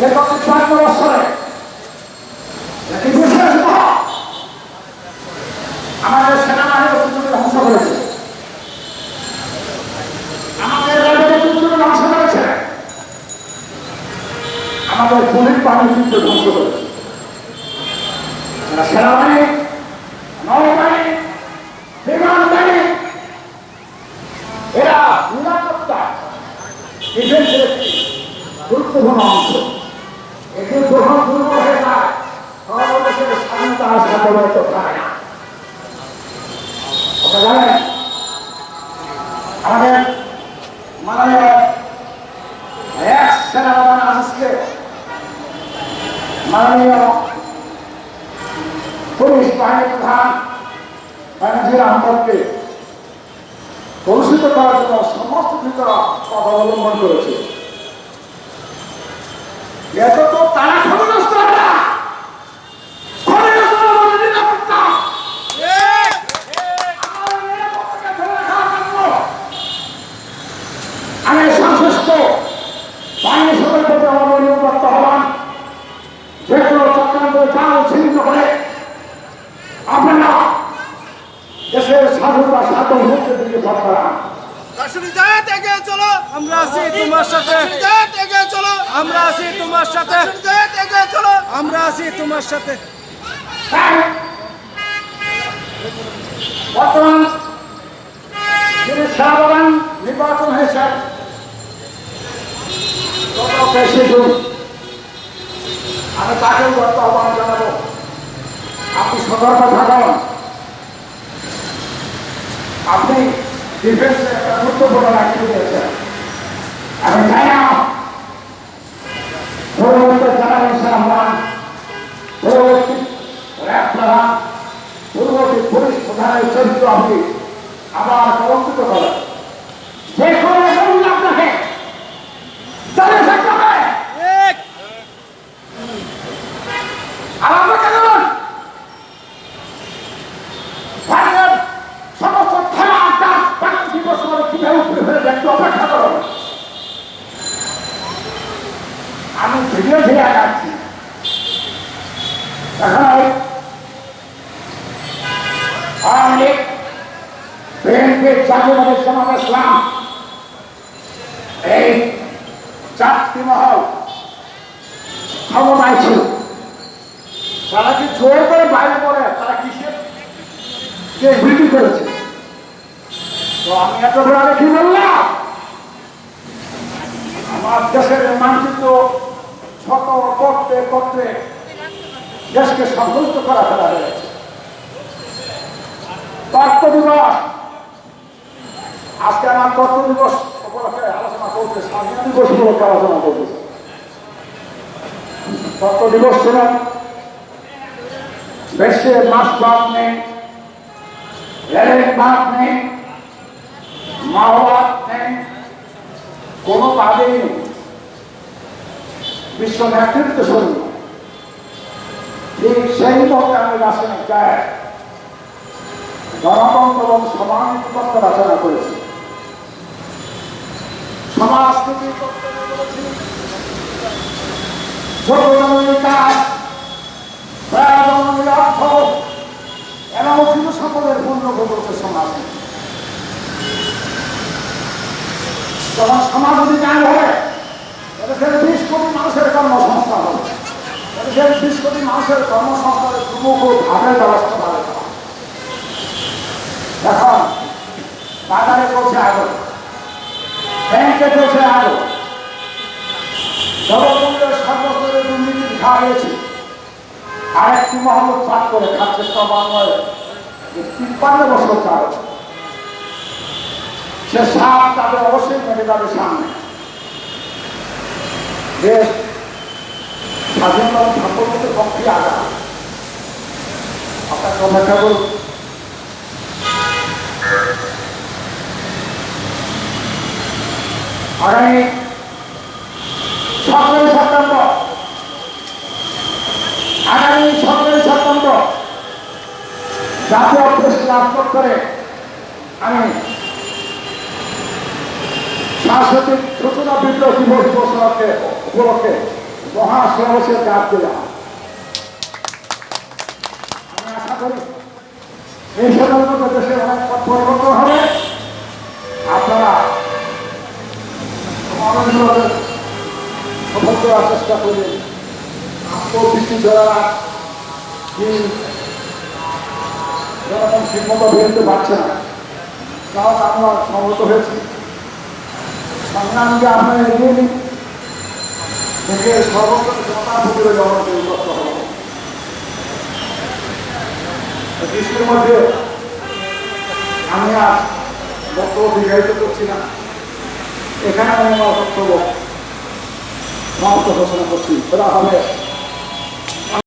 বিগত চুয়ান্ন বছরে আমাদের সেনাবাহিনী অত্যন্ত ধ্বংস আমাদের রেলওয়ে অত্যন্ত ধ্বংস করেছে আমাদের পুলিশ বাহিনী ধ্বংস করেছে সেনাবাহিনী সার্বভৌমত্ব থাকে না জানেন আমাদের মাননীয় এক সেনাপ্রধান আজকে মাননীয় সমস্ত ভিতরা পথ অবলম্বন করেছে। এত তো তারা ক্ষমতাস্থ না ক্ষমতাস্থ আমাদের নিরাপত্তা। আমার নিরাপত্তাকে ধরে রাখার জন্য আমি সংশ্লিষ্ট বাহিনী সবার প্রতি আমার নিরাপত্তা হলাম যে কোনো চক্রান্ত জাল ছিন্ন করে আপনারা দেশের স্বাধীনতা সার্বভৌমত্বের দিকে পথ করান কাশুরি জাত এগিয়ে চলো। আমরা তোমার সাথে। এগিয়ে চলো চলো আমরা আছি তোমার সাথে। বর্তমান আমি তাকেও গত আহ্বান আপনি সতর্ক আপনি ডিফেন্সে একটা গুরুত্বপূর্ণ দায়িত্ব দিয়েছেন আমি চাই না। পরবর্তী জানাবেন সামলান পরবর্তী প্রধান পূর্ববর্তী পুলিশ প্রধানের চরিত্র আপনি আবার কলঙ্কিত করেন যে কোনো মূল্য আপনাকে থাকতে হবে। আর ভারতের সমস্ত খেলা কাজ বাকি দিবস করে কীভাবে উপরে ফেলে দেখতে অপেক্ষা করুন আমি ধীরে ধীরে আগাচ্ছি। ওই আওয়ামী এই চারটি মহল ক্ষমতায় তারা কি জোর বাইরে পড়ে? তারা কিসের কে বিক্রি করেছে? তো আমি এত আগে কি বললাম, আমার দেশের মানচিত্র ছোট করতে করতে দেশকে সংযুক্ত করা ফেলা হয়েছে। তত্ত্ব দিবস আজকে আমার তত্ত্ব দিবস উপলক্ষে আলোচনা করতে স্বাধীনতা দিবস উপলক্ষে আলোচনা করতেছে তত্ত্ব দিবস ছিল বাদ নেই রেলের বাদ নেই মাওয়াত নেই, কোনো বাদেই নেই। বিশ্ব নেতৃত্ব ঠিক সেই মতে আমি রাসায়নিক গায়ে গণতন্ত্র এবং করেছি। নিয়ে বলেছি ছোট কাজ সকলের পূর্ণ বলছে সমাজ। সমাজ অধিকার হবে এদেশের বিশ কোটি মানুষের কর্মসংস্থান হবে এদেশের বিশ কোটি মানুষের কর্মসংস্থানের প্রমুখ ভাবে ব্যবস্থা পাবে এখন বাজারে চলছে আলো ব্যাংকে চলছে আলো জনগণের সর্বস্তরের দুর্নীতির ঘা রয়েছে আর একটি মহম্মদ পাঠ করে খাচ্ছে ক্রমান্বয়ে তিপ্পান্ন বছর কাল সে সাপ তাদের অবশ্যই মেরে যাবে সামনে। দেশ স্বাধীনতা সাফল্যের পক্ষে আগা আপনাকে অপেক্ষা করুন। আগামী সতেরোই সেপ্টেম্বর। আগামী সতেরোই সেপ্টেম্বর জাতীয় বিপ্লব দিবস উপলক্ষে মহাসমাবেশের ডাক দিলাম। আমি আশা করি এই সাধারণত দেশে অনেক পরিবর্তন হবে। আপনারা সমাবেশগুলোকে সফল করার চেষ্টা করবেন। আত্মদৃষ্টি যারা জনগণ ঠিকমতো বেরোতে পারছে না কারণ আমরা সমবেত হয়েছি। সংগ্রামকে আপনারা এগিয়ে নিন। থেকে সর্বত্র জনতার প্রতিরোধ জনগণকে উন্নত হবে। মধ্যে আমি আর বক্তব্য দীর্ঘায়িত করছি না। এখানে আমি আমার বক্তব্য সমাপ্ত ঘোষণা করছি। খোলা হবে